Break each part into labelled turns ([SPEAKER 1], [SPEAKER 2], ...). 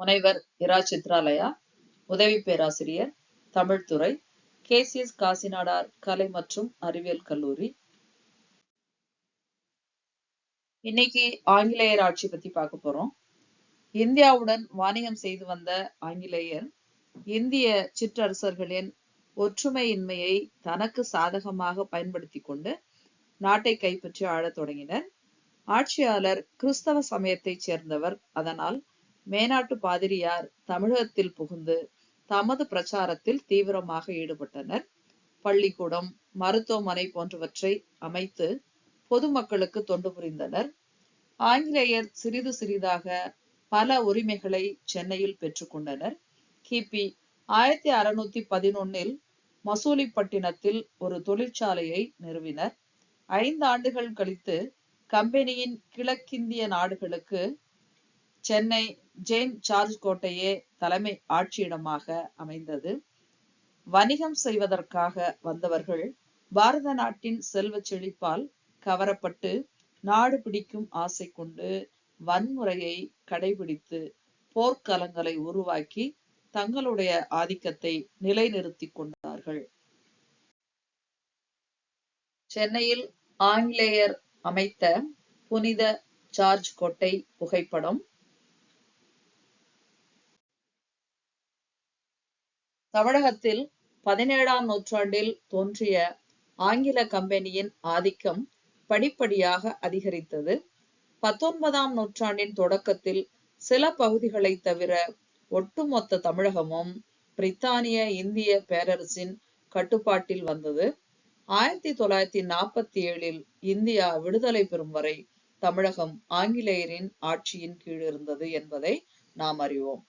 [SPEAKER 1] முனைவர் இரா சித்ராலயா உதவி பேராசிரியர் தமிழ்துறை கேசிஎஸ் காசிநாடார் கலை மற்றும் அறிவியல் கல்லூரி. இன்னைக்கு ஆங்கிலேயர் ஆட்சி பத்தி பார்க்க போறோம். இந்தியாவுடன் வாணிகம் செய்து வந்த ஆங்கிலேயர் இந்திய சிற்றரசர்களின் ஒற்றுமையின்மையை தனக்கு சாதகமாக பயன்படுத்தி கொண்டு நாட்டை கைப்பற்றி ஆளத் தொடங்கினர். ஆட்சியாளர் கிறிஸ்தவ சமயத்தைச் சேர்ந்தவர். அதனால் மேனாட்டு பாதிரியார் தமிழகத்தில் புகுந்து தமது பிரச்சாரத்தில் தீவிரமாக ஈடுபட்டனர். பள்ளிக்கூடம் மருத்துவமனை போன்றவற்றை அமைத்து பொதுமக்களுக்கு தொண்டு புரிந்தனர். ஆங்கிலேயர் சிறிது சிறிதாக பல உரிமைகளை சென்னையில் பெற்றுக்கொண்டனர் கிபி ஆயிரத்தி அறுநூத்தி பதினொன்னில் மசூலிப்பட்டினத்தில் ஒரு தொழிற்சாலையை நிறுவினர். ஐந்து ஆண்டுகள் கழித்து கம்பெனியின் கிழக்கிந்திய நாடுகளுக்கு சென்னை ஜெயின் சார்ஜ் கோட்டையே தலைமை ஆட்சியிடமாக அமைந்தது. வணிகம் செய்வதற்காக வந்தவர்கள் பாரத நாட்டின் செல்வ செழிப்பால் கவரப்பட்டு நாடு பிடிக்கும் ஆசை கொண்டு வன்முறையை கடைபிடித்து போர்க்கலங்களை உருவாக்கி தங்களுடைய ஆதிக்கத்தை நிலைநிறுத்தி கொண்டார்கள். சென்னையில் ஆங்கிலேயர் அமைத்த புனித ஜார்ஜ் கோட்டை புகைப்படம் தமிழகத்தில் பதினேழாம் நூற்றாண்டில் தோன்றிய ஆங்கில கம்பெனியின் ஆதிக்கம் படிப்படியாக அதிகரித்தது. பத்தொன்பதாம் நூற்றாண்டின் தொடக்கத்தில் சில பகுதிகளை தவிர ஒட்டுமொத்த தமிழகமும் பிரித்தானிய இந்திய பேரரசின் கட்டுப்பாட்டில் வந்தது. ஆயிரத்தி தொள்ளாயிரத்தி நாற்பத்தி ஏழில் இந்தியா விடுதலை பெறும் வரை தமிழகம் ஆங்கிலேயரின் ஆட்சியின் கீழ் இருந்தது என்பதை நாம் அறிவோம்.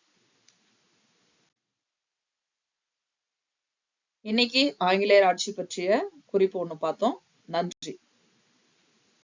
[SPEAKER 1] இன்னைக்கு ஆங்கிலேயர் ஆட்சி பற்றிய குறிப்பு ஒண்ணு பார்த்தோம். நன்றி.